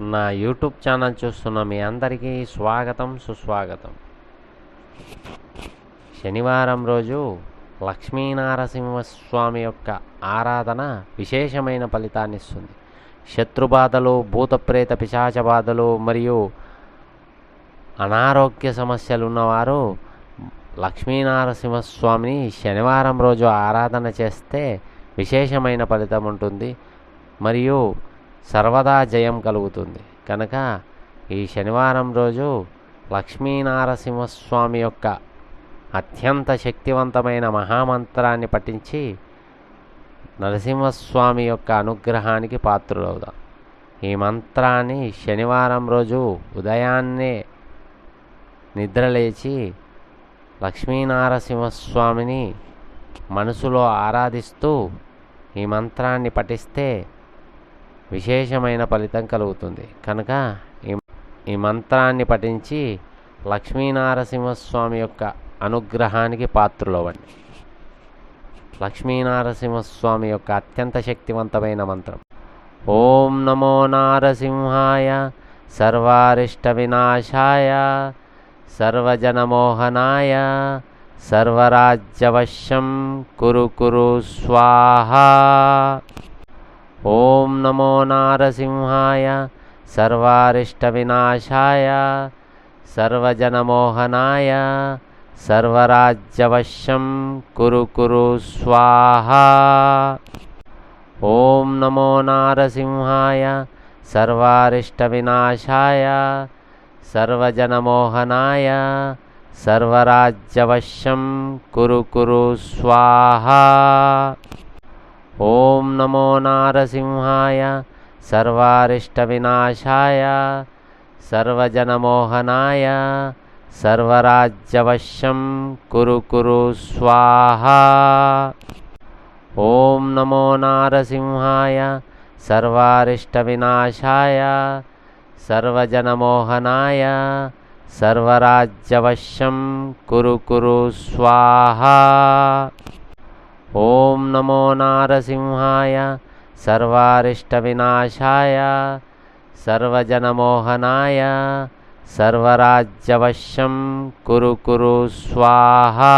నా YouTube channel చూస్తున్న మీ అందరికీ స్వాగతం సుస్వాగతం. శనివారం రోజు లక్ష్మీనారసింహస్వామి యొక్క ఆరాధన విశేషమైన ఫలితాన్ని ఇస్తుంది. శత్రుబాధలు భూతప్రేత పిశాచ బాధలు మరియు అనారోగ్య సమస్యలు ఉన్నవారు లక్ష్మీనారసింహస్వామిని శనివారం రోజు ఆరాధన చేస్తే విశేషమైన ఫలితం ఉంటుంది. మరియు సర్వదా జయం కలుగుతుంది. కనుక ఈ శనివారం రోజు లక్ష్మీనారసింహస్వామి యొక్క అత్యంత శక్తివంతమైన మహామంత్రాన్ని పఠించి నరసింహస్వామి యొక్క అనుగ్రహానికి పాత్రులవుదాం. ఈ మంత్రాన్ని శనివారం రోజు ఉదయాన్నే నిద్రలేచి లక్ష్మీనారసింహస్వామిని మనసులో ఆరాధిస్తూ ఈ మంత్రాన్ని పఠిస్తే విశేషమైన ఫలితం కలుగుతుంది. కనుక ఈ ఈ మంత్రాన్ని పఠించి లక్ష్మీనారసింహస్వామి యొక్క అనుగ్రహానికి పాత్రులవ్వండి. లక్ష్మీనారసింహస్వామి యొక్క అత్యంత శక్తివంతమైన మంత్రం. ఓం నమో నారసింహాయ సర్వారిష్ట వినాశాయ సర్వజనమోహనాయ సర్వరాజ్యవశ్యం కురు కురు స్వాహా. ॐ नमो नारसिंहाय सर्वारिष्टविनाशाय सर्वजनमोहनाय सर्वराज्यवश्यं कुरु कुरु स्वाहा। ॐ नमो नारसिंहाय सर्वारिष्टविनाशाय सर्वजनमोहनाय सर्वराज्यवश्यं कुरु कुरु स्वाहा। ॐ नमो नारसिंहाय सर्वारिष्टविनाशाय सर्वजनमोहनाय सर्वराज्यवश्यं कुरु कुरु स्वाहा। ॐ नमो नारसिंहाय सर्वारिष्टविनाशाय सर्वजनमोहनाय सर्वराज्यवश्यं कुरु कुरु स्वाहा। ॐ नमो नारसिंहाय सर्वारिष्टविनाशाय सर्वजनमोहनाय सर्वराज्यवश्यं कुरु कुरु स्वाहा।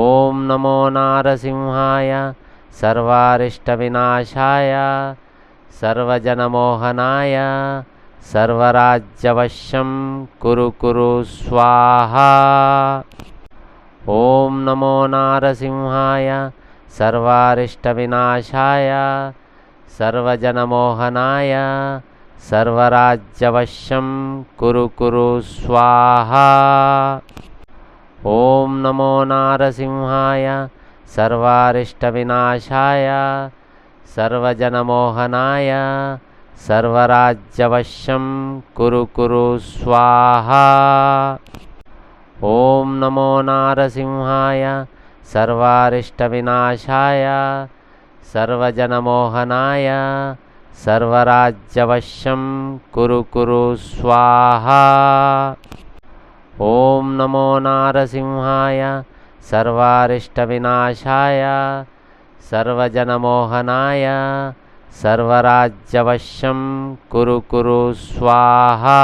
ॐ नमो नारसिंहाय सर्वारिष्टविनाशाय सर्वजनमोहनाय सर्वराज्यवश्यं कुरु कुरु स्वाहा। ॐ नमो नारसिंहाय सर्वारिष्टविनाशाय सर्वजनमोहनाय सर्वराज्यवश्यं कुरु कुरु स्वाहा। ॐ नमो नारसिंहाय सर्वारिष्टविनाशाय सर्वजनमोहनाय सर्वराज्यवश्यं कुरु कुरु स्वाहा। ॐ नमो नारसिंहाय सर्वारिष्टविनाशाय सर्वजनमोहनाय सर्वराज्यवश्यं कुरु कुरु स्वाहा। ॐ नमो नारसिंहाय सर्वारिष्टविनाशाय सर्वजनमोहनाय सर्वराज्यवश्यं कुरु कुरु स्वाहा।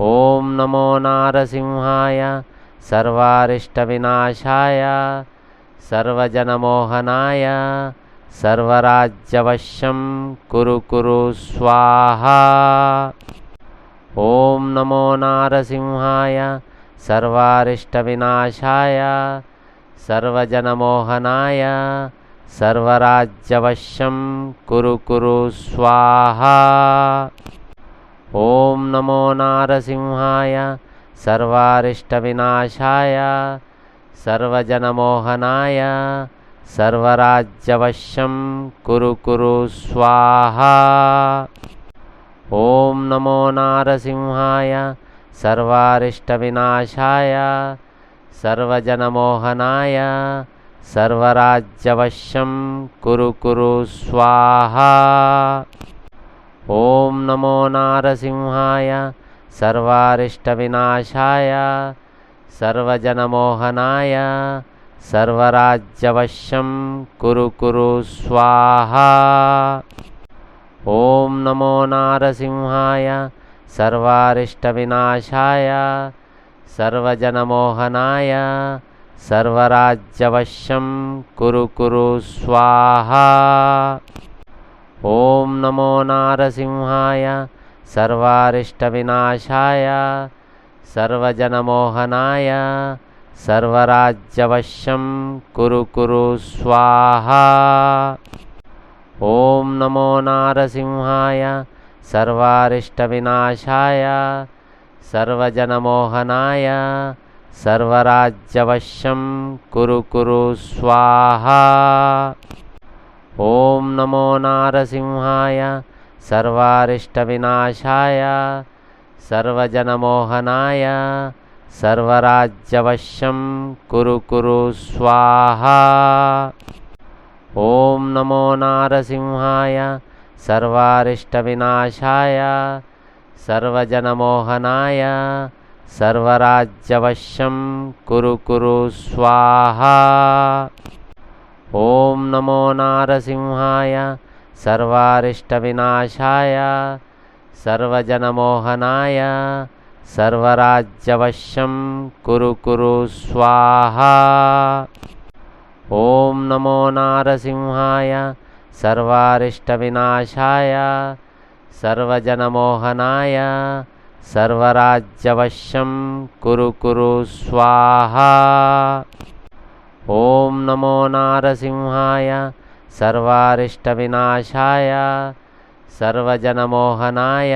ॐ नमो नारसिंहाय सर्वारिष्टविनाशाय सर्वजनमोहनाय सर्वराज्यवश्यं कुरु कुरु स्वाहा। ॐ नमो नारसिंहाय सर्वारिष्टविनाशाय सर्वजनमोहनाय सर्वराज्यवश्यं कुरु कुरु स्वाहा। ॐ नमो नारसिंहाय सर्वारिष्टविनाशाय सर्वजनमोहनाय सर्वराज्यवश्यं कुरु कुरु स्वाहा। ॐ नमो नारसिंहाय सर्वारिष्टविनाशाय सर्वजनमोहनाय सर्वराज्यवश्यं कुरु कुरु स्वाहा। ॐ नमो नारसिंहाय सर्वारिष्टविनाशाय सर्वजनमोहनाय सर्वराज्यवश्यं कुरु कुरु स्वाहा। ॐ नमो नारसिंहाय सर्वारिष्टविनाशाय सर्वजनमोहनाय सर्वराज्यवश्यं कुरु कुरु स्वाहा। ॐ नमो नारसिंहाय सर्वारिष्टविनाशाय सर्वजनमोहनाय सर्वराज्यवश्यं कुरु कुरु स्वाहा। ॐ नमो नारसिंहाय सर्वारिष्टविनाशाय सर्वजनमोहनाय सर्वराज्यवश्यं कुरु कुरु स्वाहा ॐ नमो नारसिंहाय सर्वारिष्टविनाशाय सर्वजनमोहनाय सर्वराज्यवश्यं कुरु कुरु स्वाहा। ॐ नमो नारसिंहाय सर्वारिष्टविनाशाय सर्वजनमोहनाय सर्वराज्यवश्यं कुरु कुरु स्वाहा ॐ नमो नारसिंहाय सर्वारिष्टविनाशाय सर्वजनमोहनाय सर्वराज्यवश्यं कुरु कुरु स्वाहा। ॐ नमो नारसिंहाय सर्वारिष्टविनाशाय सर्वजनमोहनाय सर्वराज्यवश्यं कुरु कुरु स्वाहा ॐ नमो नारसिंहाय सर्वारिष्टविनाशाय सर्वजनमोहनाय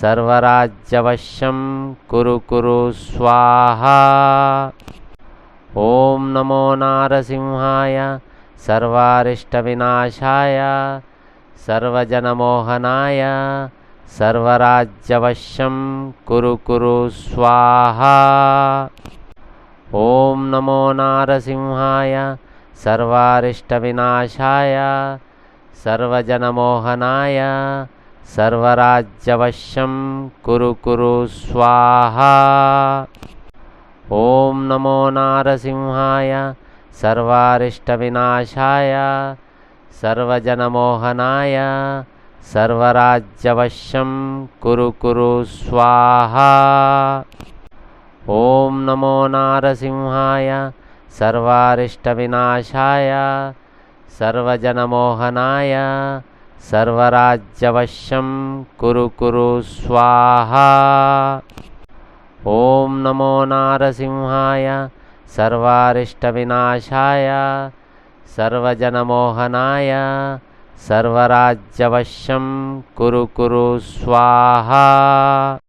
सर्वराज्यवश्यं कुरु कुरु स्वाहा। ॐ नमो नारसिंहाय सर्वारिष्टविनाशाय सर्वजनमोहनाय सर्वराज्यवश्यं कुरु कुरु स्वाहा ॐ नमो नारसिंहाय सर्वारिष्टविनाशाय सर्वजनमोहनाय सर्वराज्यवश्यं कुरु कुरु स्वाहा। ॐ नमो नारसिंहाय सर्वारिष्टविनाशाय सर्वजनमोहनाय सर्वराज्यवश्यं कुरु कुरु स्वाहा ॐ नमो नारसिंहाय सर्वारिष्टविनाशाय सर्वजनमोहनाय सर्वराज्यवश्यं कुरु कुरु स्वाहा। ॐ नमो नारसिंहाय सर्वारिष्टविनाशाय सर्वजनमोहनाय सर्वराज्यवश्यं कुरु कुरु स्वाहा